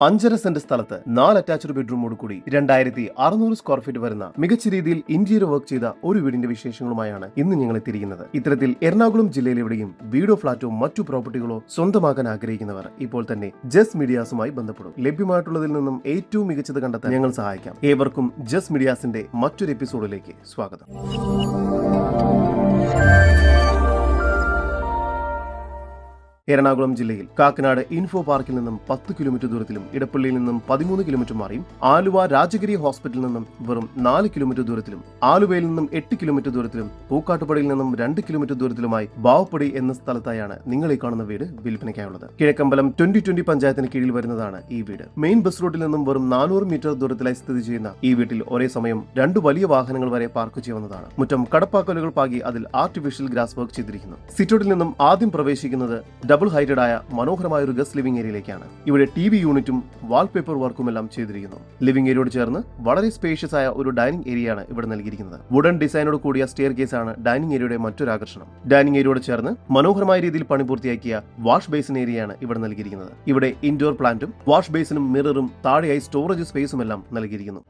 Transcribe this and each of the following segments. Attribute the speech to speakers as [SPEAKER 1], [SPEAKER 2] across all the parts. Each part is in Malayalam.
[SPEAKER 1] അഞ്ചര സെന്റ് സ്ഥലത്ത് നാല് അറ്റാച്ച്ഡ് ബെഡ്റൂമോട് കൂടി രണ്ടായിരത്തി അറുന്നൂറ് സ്ക്വയർ ഫീറ്റ് വരുന്ന മികച്ച രീതിയിൽ ഇന്റീരിയർ വർക്ക് ചെയ്ത ഒരു വീടിന്റെ വിശേഷങ്ങളുമായാണ് ഇന്ന് ഞങ്ങൾ എത്തിയിരിക്കുന്നത്. ഇത്തരത്തിൽ എറണാകുളം ജില്ലയിലെവിടെയും വീടോ ഫ്ളാറ്റോ മറ്റു പ്രോപ്പർട്ടികളോ സ്വന്തമാക്കാൻ ആഗ്രഹിക്കുന്നവർ ഇപ്പോൾ തന്നെ ജസ് മീഡിയാസുമായി ബന്ധപ്പെടും. ലഭ്യമായിട്ടുള്ളതിൽ നിന്നും ഏറ്റവും മികച്ചത് കണ്ടെത്താൻ ഞങ്ങൾ സഹായിക്കാം. ഏവർക്കും ജസ് മീഡിയാസിന്റെ മറ്റൊരു എപ്പിസോഡിലേക്ക് സ്വാഗതം. എറണാകുളം ജില്ലയിൽ കാക്കനാട് ഇൻഫോ പാർക്കിൽ നിന്നും പത്ത് കിലോമീറ്റർ ദൂരത്തിലും ഇടപ്പള്ളിയിൽ നിന്നും പതിമൂന്ന് കിലോമീറ്റർ മാറിയും ആലുവ രാജഗിരി ഹോസ്പിറ്റലിൽ നിന്നും വെറും നാല് കിലോമീറ്റർ ദൂരത്തിലും ആലുവയിൽ നിന്നും എട്ട് കിലോമീറ്റർ ദൂരത്തിലും പൂക്കാട്ടുപടിയിൽ നിന്നും രണ്ട് കിലോമീറ്റർ ദൂരത്തിലുമായി ബാവപ്പടി എന്ന സ്ഥലത്തായാണ് നിങ്ങൾ ഈ കാണുന്ന വീട് വിൽപ്പനയ്ക്കായുള്ളത്. കിഴക്കമ്പലം ട്വന്റി ട്വന്റി പഞ്ചായത്തിന് കീഴിൽ വരുന്നതാണ് ഈ വീട്. മെയിൻ ബസ് റൂട്ടിൽ നിന്നും വെറും നാനൂറ് മീറ്റർ ദൂരത്തിലായി സ്ഥിതി ചെയ്യുന്ന ഈ വീട്ടിൽ ഒരേ സമയം രണ്ട് വലിയ വാഹനങ്ങൾ വരെ പാർക്ക് ചെയ്യാവുന്നതാണ് മുറ്റം കടപ്പാക്കലുകൾ പാകി അതിൽ ആർട്ടിഫിഷ്യൽ ഗ്രാസ് വർക്ക് ചെയ്തിരിക്കുന്നു. സിറ്റോട്ടിൽ നിന്നും ആദ്യം പ്രവേശിക്കുന്നത് ഡബിൾ ഹൈറ്റഡ് ആയ മനോഹരമായ ഒരു ഗസ്റ്റ് ലിവിംഗ് ഏരിയയിലേക്കാണ്. ഇവിടെ ടി വി യൂണിറ്റും വാൾപേപ്പർ വർക്കും എല്ലാം ചെയ്തിരിക്കുന്നു. ലിവിംഗ് ഏരിയയോട് ചേർന്ന് വളരെ സ്പേഷ്യസ് ആയ ഒരു ഡൈനിങ് ഏരിയയാണ് ഇവിടെ നൽകിയിരിക്കുന്നത്. വുഡൻ ഡിസൈനോട് കൂടിയ സ്റ്റെയർ ആണ് ഡൈനിങ് ഏരിയയുടെ മറ്റൊരു ആകർഷണം. ഡൈനിങ് ഏരിയയോട് ചേർന്ന് മനോഹരമായ രീതിയിൽ പണി പൂർത്തിയാക്കിയ വാഷ് ബേസിൻ ഏരിയയാണ് ഇവിടെ നൽകിയിരിക്കുന്നത്. ഇവിടെ ഇൻഡോർ പ്ലാന്റും വാഷ് ബേസിനും മിററും താഴെയായി സ്റ്റോറേജ് സ്പേസും എല്ലാം നൽകിയിരിക്കുന്നു.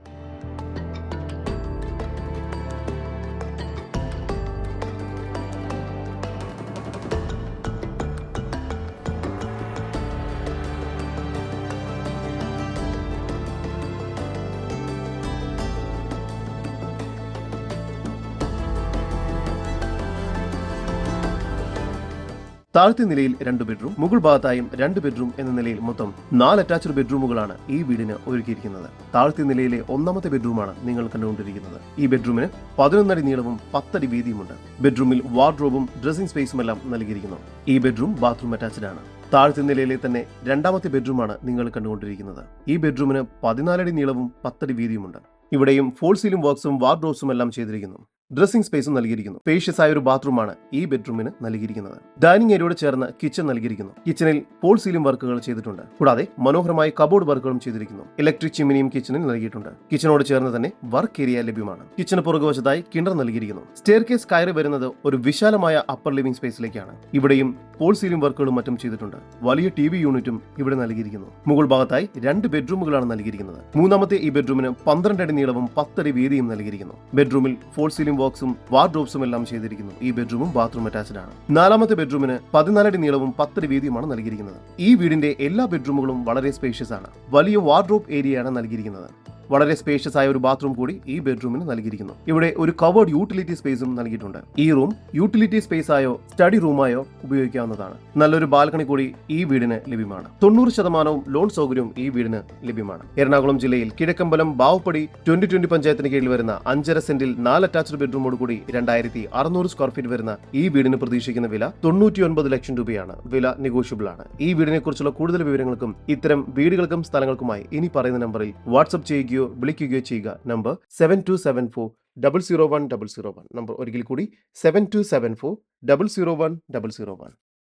[SPEAKER 1] താഴത്തെ നിലയിൽ രണ്ട് ബെഡ്റൂം മുകൾ ഭാഗത്തായും രണ്ട് ബെഡ്റൂം എന്ന നിലയിൽ മൊത്തം നാല് അറ്റാച്ച്ഡ് ബെഡ്റൂമുകളാണ് ഈ വീടിന് ഒരുക്കിയിരിക്കുന്നത്. താഴത്തെ നിലയിലെ ഒന്നാമത്തെ ബെഡ്റൂമാണ് നിങ്ങൾ കണ്ടുകൊണ്ടിരിക്കുന്നത്. ഈ ബെഡ്റൂമിന് പതിനൊന്നടി നീളവും പത്തടി വീതിയുമുണ്ട്. ബെഡ്റൂമിൽ വാർഡ്രോബും ഡ്രസ്സിംഗ് സ്പേസും എല്ലാം നൽകിയിരിക്കുന്നു. ഈ ബെഡ്റൂം ബാത്റൂം അറ്റാച്ച്ഡ് ആണ്. താഴത്തെ നിലയിലെ തന്നെ രണ്ടാമത്തെ ബെഡ്റൂമാണ് നിങ്ങൾ കണ്ടുകൊണ്ടിരിക്കുന്നത്. ഈ ബെഡ്റൂമിന് പതിനാലടി നീളവും പത്തടി വീതിയുമുണ്ട്. ഇവിടെയും ഫോൾ സീലിംഗ് വർക്ക്സും വാർഡ്രോബ്സും എല്ലാം ചെയ്തിരിക്കുന്നു. ഡ്രസ്സിംഗ് സ്പേസും നൽകിയിരിക്കുന്നു. സ്പേഷ്യസ് ആയ ഒരു ബാത്റൂമാണ് ഈ ബെഡ്റൂമിന് നൽകിയിരിക്കുന്നത്. ഡൈനിങ് ഏരിയയോട് ചേർന്ന് കിച്ചൺ നൽകിയിരിക്കുന്നു. കിച്ചണിൽ പോൾ സീലിംഗ് വർക്കുകൾ ചെയ്തിട്ടുണ്ട്. കൂടാതെ മനോഹരമായ കബോർഡ് വർക്കുകളും ചെയ്തിരിക്കുന്നു. ഇലക്ട്രിക് ചിമ്മിനിയും കിച്ചണിൽ നൽകിയിട്ടുണ്ട്. കിച്ചണോട് ചേർന്ന് തന്നെ വർക്ക് ഏരിയ ലഭ്യമാണ്. കിച്ചന് പുറകുവശത്തായി കിണർ നൽകിയിരിക്കുന്നു. സ്റ്റെയർ കേസ് കയറി വരുന്നത് ഒരു വിശാലമായ അപ്പർ ലിവിംഗ് സ്പേസിലേക്കാണ്. ഇവിടെയും പോൾ സീലിംഗ് വർക്കുകളും മറ്റും ചെയ്തിട്ടുണ്ട്. വലിയ ടി വി യൂണിറ്റും ഇവിടെ നൽകിയിരിക്കുന്നു. മുകൾ ഭാഗത്തായി രണ്ട് ബെഡ്റൂമുകളാണ് നൽകിയിരിക്കുന്നത്. മൂന്നാമത്തെ ഈ ബെഡ്റൂമിന് പന്ത്രണ്ട് അടി നീളവും പത്തടി വീതിയും നൽകിയിരിക്കുന്നു. ബെഡ്റൂമിൽ ഫോൾ സീലിംഗ് ബോക്സും വാർഡ്രോബ്സും എല്ലാം ചെയ്തിരിക്കുന്നു. ഈ ബെഡ്റൂമും ബാത്റൂം അറ്റാച്ച്ഡ് ആണ്. നാലാമത്തെ ബെഡ്റൂമിന് പതിനാലടി നീളവും പത്തടി വീതിയുമാണ് നൽകിയിരിക്കുന്നത്. ഈ വീടിന്റെ എല്ലാ ബെഡ്റൂമുകളും വളരെ സ്പേഷ്യസ് ആണ്. വലിയ വാർഡ്രോബ് ഏരിയയാണ് നൽകിയിരിക്കുന്നത്. വളരെ സ്പേഷ്യസ് ആയ ഒരു ബാത്റൂം കൂടി ഈ ബെഡ്റൂമിന് നൽകിയിരിക്കുന്നു. ഇവിടെ ഒരു കവേർഡ് യൂട്ടിലിറ്റി സ്പേസും നൽകിയിട്ടുണ്ട്. ഈ റൂം യൂട്ടിലിറ്റി സ്പേസ് ആയോ സ്റ്റഡി റൂമായോ ഉപയോഗിക്കാവുന്നതാണ്. നല്ലൊരു ബാൽക്കണി കൂടി ഈ വീടിന് ലഭ്യമാണ്. തൊണ്ണൂറ് ശതമാനവും ലോൺ സൗകര്യവും ഈ വീടിന് ലഭ്യമാണ്. എറണാകുളം ജില്ലയിൽ കിഴക്കമ്പലം ബാവുപ്പടി ട്വന്റി ട്വന്റി പഞ്ചായത്തിന് കീഴിൽ വരുന്ന അഞ്ചര സെന്റിൽ നാല് അറ്റാച്ച്ഡ് ബെഡ്റൂമോട് കൂടി രണ്ടായിരത്തി അറുന്നൂറ് സ്ക്വയർ ഫീറ്റ് വരുന്ന ഈ വീടിന് പ്രതീക്ഷിക്കുന്ന വില തൊണ്ണൂറ്റി ഒൻപത് ലക്ഷം രൂപയാണ്. വില നെഗോഷ്യബിൾ ആണ്. ഈ വീടിനെ കുറിച്ചുള്ള കൂടുതൽ വിവരങ്ങൾക്കും ഇത്തരം വീടുകൾക്കും സ്ഥലങ്ങൾക്കുമായി ഇനി പറയുന്ന നമ്പറിൽ വാട്സ്ആപ്പ് ചെയ്യുകയോ വിളിക്കുകയോ ചെയ്യുക. Number seven two seven four double zero one double zero one number ഒരിക്കൽ കൂടി seven two seven four double zero one double zero one